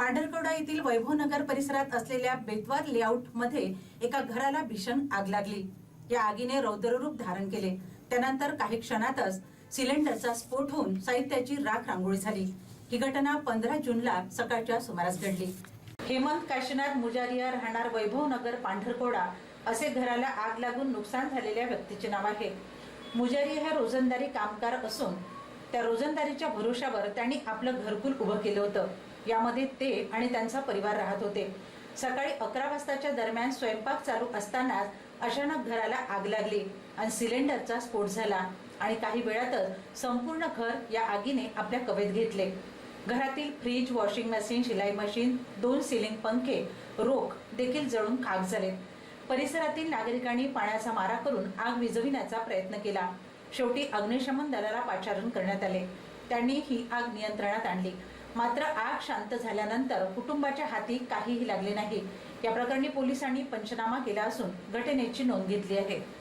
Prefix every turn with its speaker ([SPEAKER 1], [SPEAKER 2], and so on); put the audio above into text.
[SPEAKER 1] पांढरकवडा येथील वैभवनगर परिसरात असलेल्या बेतवार लेआउटमध्ये एका घराला भीषण आग लागली. या आगीने रौद्ररूप धारण केले. त्यानंतर काही क्षणातच सिलेंडरचा स्फोट होऊन साहित्याची राख रांगोळी झाली. ही घटना पंधरा जूनला सकाळच्या सुमारास घडली. हेमंत काशीनाथ मुजारिया राहणार वैभवनगर पांढरकोडा असे घराला आग लागून नुकसान झालेल्या व्यक्तीचे नाव आहे. मुजारी हा रोजंदारी कामगार असून त्या रोजंदारीच्या भरोशावर त्यांनी आपलं घरकुल उभं केलं होतं. यामध्ये ते आणि त्यांचा परिवार राहत होते. सकाळी अकरा वाजताच्या दरम्यान स्वयंपाक चालू असतानाच अचानक घराला आग लागली आणि सिलेंडरचा स्फोट झाला आणि काही वेळातच संपूर्ण घर या आगीने आपल्या कवेत घेतले. घरातील फ्रीज वॉशिंग मशीन शिलाई मशीन दोन सिलिंग पंखे रोख देखील जळून खाक झाले. परिसरातील नागरिकांनी पाण्याचा मारा करून आग विझविण्याचा प्रयत्न केला. शेवटी अग्निशमन दलाला पाचारण करण्यात आले. त्यांनी ही आग नियंत्रणात आणली. मात्र आग शांत झाल्यानंतर कुटुंबाच्या हाती काहीही लागले नाही. या प्रकरणी पोलिसांनी पंचनामा केला असून घटनेची नोंद घेतली आहे.